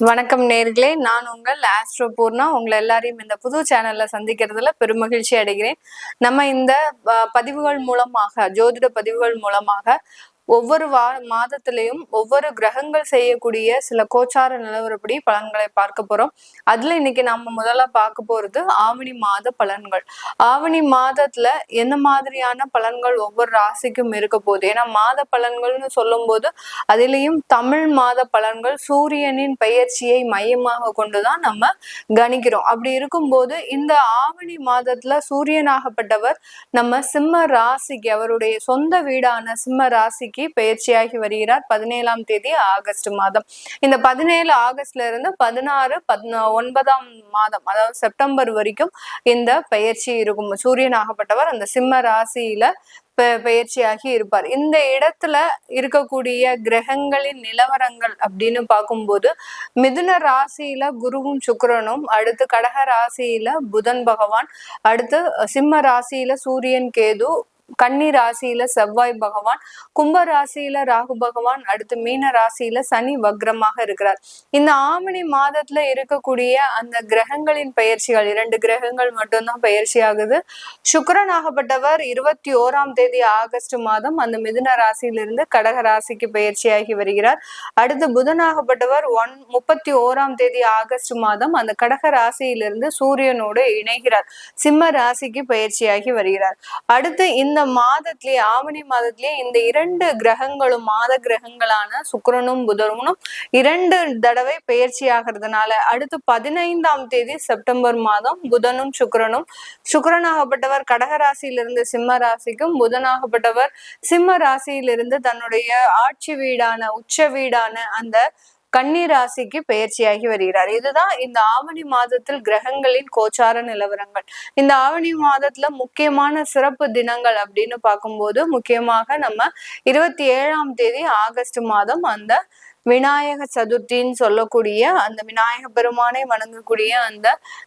வணக்கம் நேர்களே. நான் உங்கள் ஆஸ்ட்ரோ பூர்ணா உங்களை எல்லாரையும் இந்த புது சேனல்ல சந்திக்கிறதுல பெருமகிழ்ச்சி அடைகிறேன். நம்ம இந்த அஹ், பதிவுகள் மூலமாக ஜோதிட பதிவுகள் மூலமாக ஒவ்வொரு வா மாதத்திலையும் ஒவ்வொரு கிரகங்கள் செய்யக்கூடிய சில கோச்சார நிலவரப்படி பலன்களை பார்க்க போறோம். அதுல இன்னைக்கு நம்ம முதல்ல பார்க்க போறது ஆவணி மாத பலன்கள். ஆவணி மாதத்துல என்ன மாதிரியான பலன்கள் ஒவ்வொரு ராசிக்கும் இருக்க போகுது? ஏன்னா மாத பலன்கள்னு சொல்லும்போது அதிலையும் தமிழ் மாத பலன்கள் சூரியனின் பயிற்சியை மையமாக கொண்டுதான் நம்ம கணிக்கிறோம். அப்படி இருக்கும்போது இந்த ஆவணி மாதத்துல சூரியனாகப்பட்டவர் நம்ம சிம்ம ராசிக்கு அவருடைய சொந்த வீடான சிம்ம ராசிக்கு பயிற்சியாகி வருகிறார். பதினேழாம் தேதி ஆகஸ்ட் மாதம். இந்த பதினேழு ஆகஸ்ட்ல இருந்து பதினாறு பதினா ஒன்பதாம் மாதம் அதாவது செப்டம்பர் வரைக்கும் இந்த பயிற்சி இருக்கும். சூரியனாகப்பட்டவர் அந்த சிம்ம ராசியில பயிற்சியாகி இருப்பார். இந்த இடத்துல இருக்கக்கூடிய கிரகங்களின் நிலவரங்கள் அப்படின்னு பார்க்கும்போது மிதுன ராசியில குருவும் சுக்கரனும் அடுத்து கடக ராசியில புதன் பகவான் அடுத்து சிம்ம ராசியில சூரியன் கேது கன்னி ராசியில செவ்வாய் பகவான் கும்ப ராசியில ராகு பகவான் அடுத்து மீன ராசியில சனி வக்ரமாக இருக்கிறார். இந்த ஆவணி மாதத்துல இருக்கக்கூடிய அந்த கிரகங்களின் பயிற்சிகள் இரண்டு கிரகங்கள் மட்டும்தான் பயிற்சி ஆகுது சுக்கிரனாகப்பட்டவர் இருபத்தி ஓராம் தேதி ஆகஸ்ட் மாதம் அந்த மிதுன ராசியிலிருந்து கடக ராசிக்கு பயிற்சியாகி வருகிறார். அடுத்து புதனாகப்பட்டவர் ஒன் முப்பத்தி ஓராம் தேதி ஆகஸ்ட் மாதம் அந்த கடக ராசியிலிருந்து சூரியனோடு இணைகிறார். சிம்ம ராசிக்கு பயிற்சியாகி வருகிறார். அடுத்து இந்த மாதத்திலேயே ஆவணி மாதத்திலேயே இந்த இரண்டு கிரகங்களும் மாத கிரகங்களான சுக்கிரனும் புதனும் இரண்டு தடவை பயிற்சி ஆகிறதுனால அடுத்து பதினைந்தாம் தேதி செப்டம்பர் மாதம் புதனும் சுக்கரனும். சுக்கரனாகப்பட்டவர் கடகராசியிலிருந்து சிம்ம ராசிக்கும் புதனாகப்பட்டவர் சிம்ம ராசியிலிருந்து தன்னுடைய ஆட்சி வீடான உச்ச வீடான அந்த கன்னி ராசிக்கு பெயர்ச்சியாகி வருகிறார். இதுதான் இந்த ஆவணி மாதத்தில் கிரகங்களின் கோச்சார நிலவரங்கள். இந்த ஆவணி மாதத்துல முக்கியமான சிறப்பு தினங்கள் அப்படின்னு பார்க்கும்போது முக்கியமாக நம்ம இருபத்தி ஏழாம் தேதி ஆகஸ்ட் மாதம் அந்த விநாயக சதுர்த்தின்னு சொல்லக்கூடிய அந்த விநாயக பெருமானை வணங்கக்கூடிய அந்த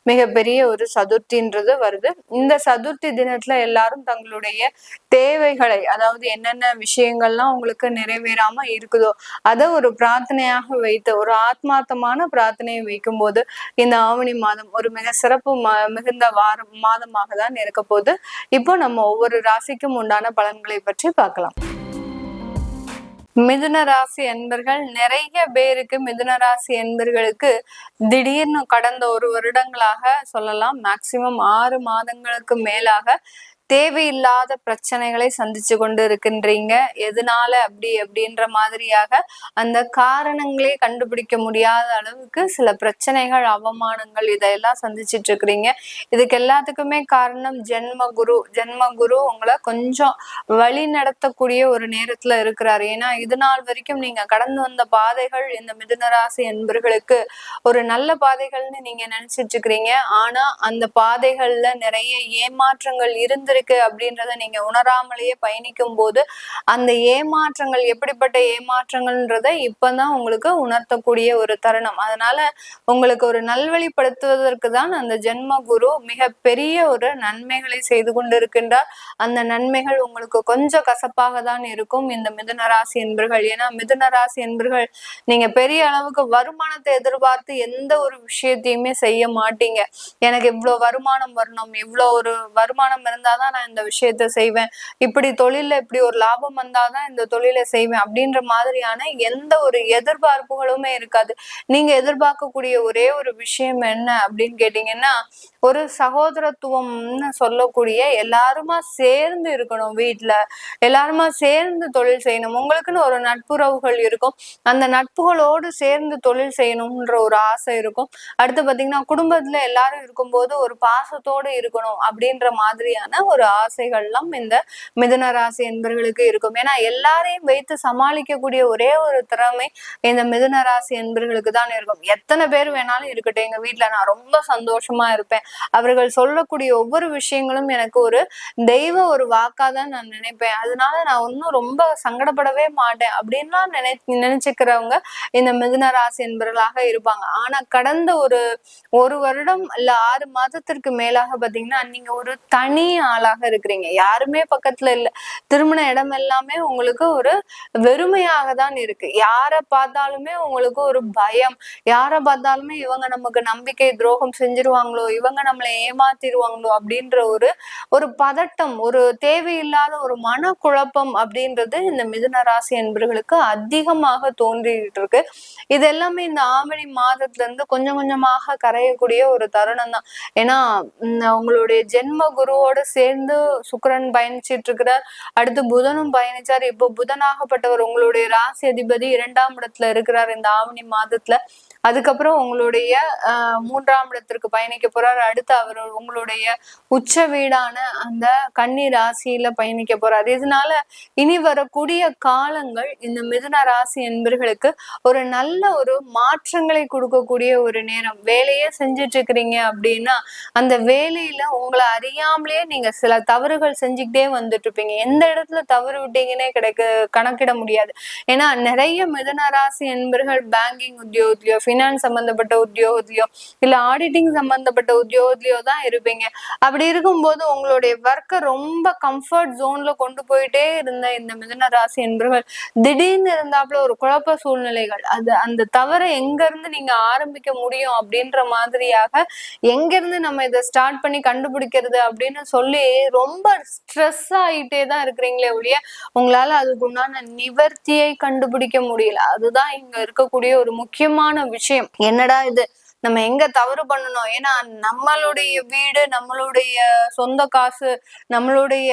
மிகப்பெரிய ஒரு சதுர்த்தின்றது வருது. இந்த சதுர்த்தி தினத்துல எல்லாரும் தங்களுடைய தேவைகளை அதாவது என்னென்ன விஷயங்கள்லாம் உங்களுக்கு நிறைவேறாம இருக்குதோ அதை ஒரு பிரார்த்தனையாக வைத்து ஒரு ஆத்மார்த்தமான பிரார்த்தனையை வைக்கும்போது இந்த ஆவணி மாதம் ஒரு மிக சிறப்பு மிகுந்த வாரம் மாதமாக தான் இருக்க போகுது. இப்போ நம்ம ஒவ்வொரு ராசிக்கும் உண்டான பலன்களை பற்றி பார்க்கலாம். மிதுன ராசி என்பர்கள் நிறைய பேருக்கு மிதுன ராசி என்பர்களுக்கு திடீர்னு கடந்த ஒரு வருடங்களாக சொல்லலாம் மேக்சிமம் ஆறு மாதங்களுக்கு மேலாக தேவையில்லாத பிரச்சனைகளை சந்திச்சு கொண்டு இருக்கின்றீங்க எதனால அப்படி அப்படின்ற மாதிரியாக அந்த காரணங்களே கண்டுபிடிக்க முடியாத அளவுக்கு சில பிரச்சனைகள் அவமானங்கள் இதெல்லாம் சந்திச்சிட்டு இருக்கிறீங்க. இதுக்கு எல்லாத்துக்குமே காரணம் ஜென்ம குரு. ஜென்ம குரு உங்களை கொஞ்சம் வழி நடத்தக்கூடிய ஒரு நேரத்துல இருக்கிறாரு. ஏன்னா இது நாள் வரைக்கும் நீங்க கடந்து வந்த பாதைகள் இந்த மிதுனராசி என்பர்களுக்கு ஒரு நல்ல பாதைகள்னு நீங்க நினைச்சிட்டு இருக்கிறீங்க. ஆனா அந்த பாதைகள்ல நிறைய ஏமாற்றங்கள் இருந்திருக்கு. அப்படின்றத நீங்க உணராமலேயே பயணிக்கும் போது அந்த ஏமாற்றங்கள் எப்படிப்பட்ட ஏமாற்றங்கள்ன்றத இப்பதான் உங்களுக்கு உணர்த்தக்கூடிய ஒரு தருணம். அதனால உங்களுக்கு ஒரு நல்வழிப்படுத்துவதற்கு தான் அந்த ஜென்ம குரு மிக பெரிய ஒரு நன்மைகளை செய்து கொண்டிருக்கின்றார். அந்த நன்மைகள் உங்களுக்கு கொஞ்சம் கசப்பாக தான் இருக்கும். இந்த மிதுன ராசி என்பர்கள் ஏன்னா மிதுன ராசி என்பர்கள் நீங்க பெரிய அளவுக்கு வருமானத்தை எதிர்பார்த்து எந்த ஒரு விஷயத்தையுமே செய்ய மாட்டீங்க. எனக்கு இவ்வளவு வருமானம் வரணும் இவ்வளோ ஒரு வருமானம் இருந்தாதான் நான் இந்த விஷயத்த செய்வேன். இப்படி தொழில இப்படி ஒரு லாபம் வந்தாதான் இந்த தொழிலை செய்வேன் அப்படின்ற மாதிரியான எந்த ஒரு எதிர்பார்ப்புகளுமே இருக்காது. நீங்க எதிர்பார்க்கக்கூடிய ஒரே ஒரு விஷயம் என்ன அப்படின்னு கேட்டீங்கன்னா ஒரு சகோதரத்துவம்னு சொல்லக்கூடிய எல்லாருமா சேர்ந்து இருக்கணும் வீட்டில் எல்லாருமா சேர்ந்து தொழில் செய்யணும். உங்களுக்குன்னு ஒரு நட்புறவுகள் இருக்கும். அந்த நட்புகளோடு சேர்ந்து தொழில் செய்யணும்ன்ற ஒரு ஆசை இருக்கும். அடுத்து பார்த்தீங்கன்னா குடும்பத்தில் எல்லாரும் இருக்கும்போது ஒரு பாசத்தோடு இருக்கணும் அப்படின்ற மாதிரியான ஒரு ஆசைகள்லாம் இந்த மிதுன ராசி என்பர்களுக்கு இருக்கும். ஏன்னா எல்லாரையும் வைத்து சமாளிக்கக்கூடிய ஒரே ஒரு திறமை இந்த மிதுன ராசி என்பர்களுக்கு தான் இருக்கும். எத்தனை பேர் வேணாலும் இருக்கட்டும். எங்க வீட்டில் நான் ரொம்ப சந்தோஷமா இருப்பேன். அவர்கள் சொல்லக்கூடிய ஒவ்வொரு விஷயங்களும் எனக்கு ஒரு தெய்வ ஒரு வாக்கா தான் நான் நினைப்பேன். அதனால நான் ஒன்றும் ரொம்ப சங்கடப்படவே மாட்டேன் அப்படின்லாம் நினை நினைச்சுக்கிறவங்க இந்த மிதுன ராசி என்பவர்களாக இருப்பாங்க. ஆனா கடந்த ஒரு ஒரு வருடம் இல்ல ஆறு மாதத்திற்கு மேலாக பாத்தீங்கன்னா நீங்க ஒரு தனி ஆளாக இருக்கிறீங்க. யாருமே பக்கத்துல இல்ல. திருமண இடம் எல்லாமே உங்களுக்கு ஒரு வெறுமையாக தான் இருக்கு. யாரை பார்த்தாலுமே உங்களுக்கு ஒரு பயம். யாரை பார்த்தாலுமே இவங்க நமக்கு நம்பிக்கை துரோகம் செஞ்சிருவாங்களோ இவங்க நம்மளை ஏமாத்திடுவாங்களோ அப்படின்ற ஒரு ஒரு பதட்டம் ஒரு தேவையில்லாத ஒரு மனக்குழப்பம் அப்படின்றது இந்த மிதுன ராசி என்பர்களுக்கு அதிகமாக தோன்றிட்டு இருக்கு. இது எல்லாமே இந்த ஆவணி மாதத்துல இருந்து கொஞ்சம் கொஞ்சமாக கரையக்கூடிய ஒரு தருணம் தான் ஏன்னா உங்களுடைய ஜென்ம குருவோட சேர்ந்து சுக்கரன் பயணிச்சிட்டு இருக்கிறார் அடுத்து புதனும் பயணிச்சார். இப்போ புதனாகப்பட்டவர் உங்களுடைய ராசி அதிபதி இரண்டாம் இடத்துல இருக்கிறார் இந்த ஆவணி மாதத்துல. அதுக்கப்புறம் உங்களுடைய மூன்றாம் இடத்திற்கு பயணிக்க போறார். அடுத்து அவர் உங்களுடைய உச்ச வீடான அந்த கன்னி ராசியில பயணிக்க போறார். இதனால இனி வரக்கூடிய காலங்கள் இந்த மிதுன ராசி என்பர்களுக்கு ஒரு நல்ல ஒரு மாற்றங்களை கொடுக்கக்கூடிய ஒரு நேரம். வேலையே செஞ்சுட்டு இருக்கிறீங்க அப்படின்னா அந்த வேலையில உங்களை அறியாமலே நீங்க சில தவறுகள் செஞ்சுக்கிட்டே வந்துட்டு இருப்பீங்க எந்த இடத்துல தவறு விட்டீங்கன்னே கிடைக்க கணக்கிட முடியாது. ஏன்னா நிறைய மிதுன ராசி என்பர்கள் பேங்கிங் உத்தியோகத்திலயோ ஃபினான்ஸ் சம்பந்தப்பட்ட உத்தியோகத்திலயோ இல்ல ஆடிட்டிங் சம்பந்தப்பட்ட உத்தியோகத்திலயோ தான் இருப்பீங்க. அப்படி இருக்கும்போது உங்களுடைய ஒர்க்கை ரொம்ப கம்ஃபர்ட் ஜோன்ல கொண்டு போயிட்டே இருந்த இந்த மிதன ராசி என்பவர்கள் திடீர்னு இருந்தாப்புல ஒரு குழப்ப சூழ்நிலைகள் அது அந்த தவறை எங்க இருந்து நீங்க ஆரம்பிக்க முடியும் அப்படின்ற மாதிரியாக எங்க இருந்து நம்ம இதை ஸ்டார்ட் பண்ணி கண்டுபிடிக்கிறது அப்படின்னு சொல்லி ரொம்ப ஸ்ட்ரெஸ் ஆயிட்டே தான் இருக்கிறீங்களே ஒழிய உங்களால அதுக்கு உண்டான நிவர்த்தியை கண்டுபிடிக்க முடியல. அதுதான் இங்க இருக்கக்கூடிய ஒரு முக்கியமான விஷயம். நிச்சயம் என்னடா இது? நம்ம எங்க தவறு பண்ணணும்? ஏன்னா நம்மளுடைய வீடு நம்மளுடைய சொந்த காசு நம்மளுடைய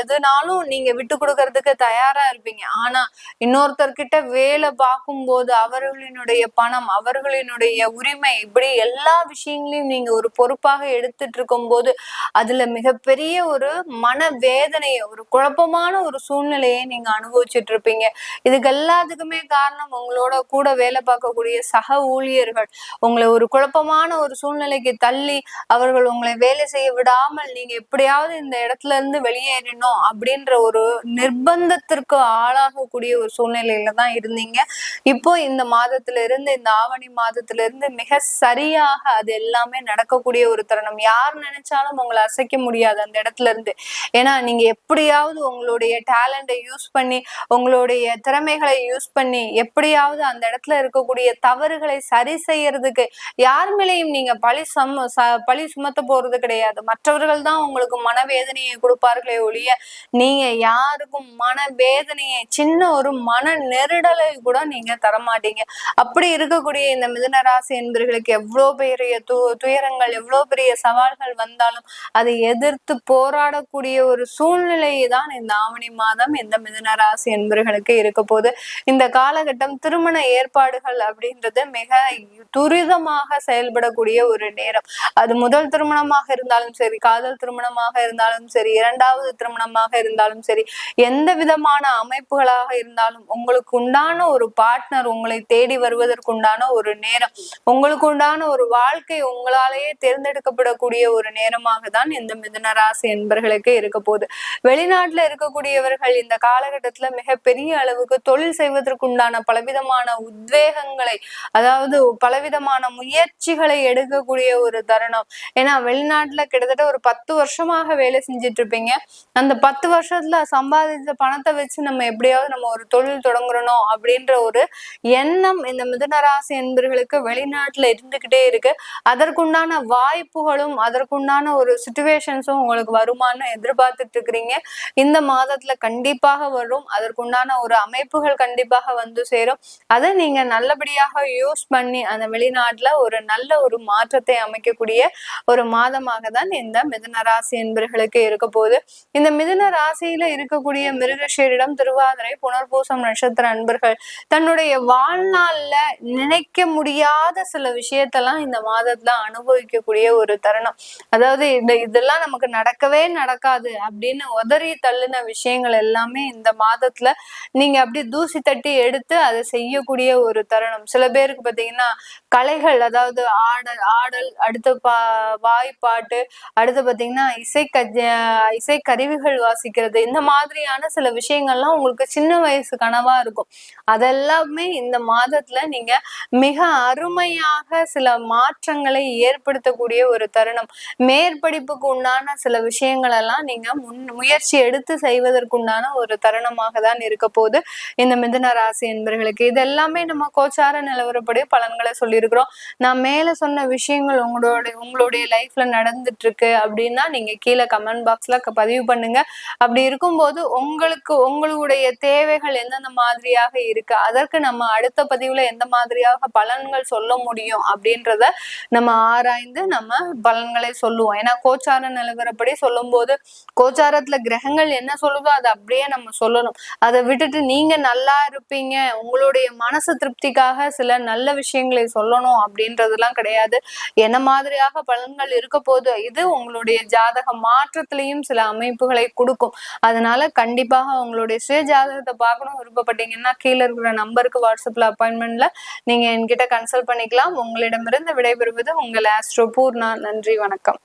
எதுனாலும் நீங்க விட்டு கொடுக்கறதுக்கு தயாரா இருப்பீங்க. ஆனா இன்னொருத்தர்கிட்ட வேலை பார்க்கும்போது அவர்களினுடைய பணம் அவர்களினுடைய உரிமை இப்படி எல்லா விஷயங்களையும் நீங்க ஒரு பொறுப்பாக எடுத்துட்டு இருக்கும் போது அதுல மிகப்பெரிய ஒரு மன வேதனையை ஒரு குழப்பமான ஒரு சூழ்நிலையை நீங்க அனுபவிச்சுட்டு இருப்பீங்க இதுக்கு எல்லாத்துக்குமே காரணம் உங்களோட கூட வேலை பார்க்கக்கூடிய சக ஊழியர்கள் உங்களை ஒரு குழப்பமான ஒரு சூழ்நிலைக்கு தள்ளி அவர்கள் உங்களை வேலை செய்ய விடாமல் நீங்க எப்படியாவது இந்த இடத்துல இருந்து வெளியேறணும் அப்படின்ற ஒரு நிர்பந்தத்திற்கு ஆளாகக்கூடிய ஒரு சூழ்நிலையில தான் இருந்தீங்க. இப்போ இந்த மாதத்துல இருந்து இந்த ஆவணி மாதத்துல இருந்து மிக சரியாக அது எல்லாமே நடக்கக்கூடிய ஒரு தருணம். யார் நினைச்சாலும் உங்களை அசைக்க முடியாது அந்த இடத்துல இருந்து ஏன்னா நீங்க எப்படியாவது உங்களுடைய டேலண்டை யூஸ் பண்ணி உங்களுடைய திறமைகளை யூஸ் பண்ணி எப்படியாவது அந்த இடத்துல இருக்கக்கூடிய தவறுகளை சரி செய்யறதுக்கு யார் மேலேயும் நீங்க பழி சம பழி சுமத்த போறது கிடையாது. மற்றவர்கள் தான் உங்களுக்கு மனவேதனையை கொடுப்பார்களே ஒழிய நீங்க யாருக்கும் மனவேதனையை சின்ன ஒரு மன நெருடலை கூட நீங்க தரமாட்டீங்க. அப்படி இருக்கக்கூடிய இந்த மிதனராசி என்பர்களுக்கு எவ்வளோ பெரிய து துயரங்கள் எவ்வளோ பெரிய சவால்கள் வந்தாலும் அதை எதிர்த்து போராடக்கூடிய ஒரு சூழ்நிலையை தான் இந்த ஆவணி மாதம் இந்த மிதனராசி என்பர்களுக்கு இருக்க போது இந்த காலகட்டம் திருமண ஏற்பாடுகள் அப்படின்றது மிக துரிதமாக செயல்படக்கூடிய ஒரு நேரம். அது முதல் திருமணமாக இருந்தாலும் சரி காதல் திருமணமாக இருந்தாலும் சரி இரண்டாவது திருமணமாக இருந்தாலும் சரி எந்த விதமான அமைப்புகளாக இருந்தாலும் உங்களுக்கு உண்டான ஒரு பார்ட்னர் உங்களை தேடி வருவதற்குண்டான ஒரு நேரம். உங்களுக்கு உண்டான ஒரு வாழ்க்கை உங்களாலேயே தேர்ந்தெடுக்கப்படக்கூடிய ஒரு நேரமாக தான் இந்த மிதுனராசி என்பர்களுக்கு இருக்க போகுது. வெளிநாட்டுல இருக்கக்கூடியவர்கள் இந்த காலகட்டத்துல மிகப்பெரிய அளவுக்கு தொழில் செய்வதற்குண்டான பலவிதமான உத்வேகங்களை அதாவது பலவிதமான முயற்சிகளை எடுக்கக்கூடிய ஒரு தருணம். ஏன்னா வெளிநாட்டுல கிட்டத்தட்ட ஒரு பத்து வருஷமாக வேலை செஞ்சுட்டு இருப்பீங்க அந்த பத்து வருஷத்துல சம்பாதித்த பணத்தை வச்சு நம்ம எப்படியாவது நம்ம ஒரு தொழில் தொடங்குறணும் அப்படின்ற ஒரு எண்ணம் இந்த மிதுனராசி என்பர்களுக்கு வெளிநாட்டுல இருந்துகிட்டே இருக்கு. அதற்குண்டான வாய்ப்புகளும் அதற்குண்டான ஒரு சுச்சுவேஷன்ஸும் உங்களுக்கு வருமானு எதிர்பார்த்துட்டு இருக்கிறீங்க. இந்த மாதத்துல கண்டிப்பாக வரும். அதற்குண்டான ஒரு அமைப்புகள் கண்டிப்பாக வந்து சேரும். அதை நீங்க நல்லபடியாக யூஸ் பண்ணி அந்த வெளிநாட்டுல ஒரு நல்ல ஒரு மாற்றத்தை அமைக்கக்கூடிய ஒரு மாதமாக தான் இந்த மிதுன ராசி என்பர்களுக்கு இருக்க போகுது. இந்த மிதுன ராசியில இருக்கக்கூடிய மிருகஷீரிடம் திருவாதிரை புனர்பூசம் நட்சத்திர அன்பர்கள் தன்னுடைய வாழ்நாள்ல நினைக்க முடியாத சில விஷயத்தெல்லாம் இந்த மாதத்துல அனுபவிக்கக்கூடிய ஒரு தருணம். அதாவது இந்த இதெல்லாம் நமக்கு நடக்கவே நடக்காது அப்படின்னு உதறி தள்ளின விஷயங்கள் எல்லாமே இந்த மாதத்துல நீங்க அப்படி தூசி தட்டி எடுத்து அதை செய்யக்கூடிய ஒரு தருணம். சில பேருக்கு பாத்தீங்கன்னா கலைகள் அதாவது ஆடல் ஆடல் அடுத்து பா வாய்ப்பாட்டு அடுத்து பாத்தீங்கன்னா இசை க இசை கருவிகள் வாசிக்கிறது இந்த மாதிரியான சில விஷயங்கள்லாம் உங்களுக்கு சின்ன வயசு கனவா இருக்கும். அதெல்லாம் இந்த மாதத்துல நீங்க மிக அருமையாக சில மாற்றங்களை ஏற்படுத்தக்கூடிய ஒரு தருணம். மேற்படிப்புக்கு உண்டான சில விஷயங்கள் எல்லாம் நீங்க முன் முயற்சி எடுத்து செய்வதற்குண்டான ஒரு தருணமாக தான் இருக்க போது இந்த மிதுன ராசி என்பர்களுக்கு. இது எல்லாமே நம்ம கோச்சார நிலவரப்படி பலன்களை சொல்லியிருக்கிறோம். நான் மேல சொன்ன விஷயங்கள் உங்களோட உங்களுடைய லைஃப்ல நடந்துட்டு இருக்கு அப்படின்னா நீங்க கீழே கமெண்ட் பாக்ஸ்ல பதிவு பண்ணுங்க. அப்படி இருக்கும்போது உங்களுக்கு உங்களுடைய தேவைகள் எந்தெந்த மாதிரியாக இருக்கு அதற்கு நம்ம அடுத்த பதிவுல எந்த மாதிரியாக பலன்கள் சொல்ல முடியும் அப்படின்றத நம்ம ஆராய்ந்து நம்ம பலன்களை சொல்லுவோம். ஏன்னா கோச்சார நிலவரப்படி சொல்லும் போது கோச்சாரத்துல கிரகங்கள் என்ன சொல்லுதோ அதை அப்படியே நம்ம சொல்லணும். அதை விட்டுட்டு நீங்க நல்லா இருப்பீங்க. உங்களுடைய மனசு திருப்திக்காக சில நல்ல விஷயங்களை சொல்லணும் அப்படின்றதுலாம் கிடையாது. என்ன மாதிரியாக பலன்கள் இருக்க போது இது உங்களுடைய ஜாதக மாற்றத்திலையும் சில அமைப்புகளை கொடுக்கும். அதனால கண்டிப்பாக உங்களுடைய சுய ஜாதகத்தை பார்க்கணும் விருப்பப்பட்டீங்கன்னா கீழே இருக்கிற நம்பர் நம்பருக்கு வாட்ஸ்அப்ல அப்பாயின்மெண்ட்ல நீங்க என்கிட்ட கன்சல்ட் பண்ணிக்கலாம். உங்களிடமிருந்து விடைபெறுவது உங்கள் ஆஸ்ட்ரோ பூர்ணா நன்றி வணக்கம்.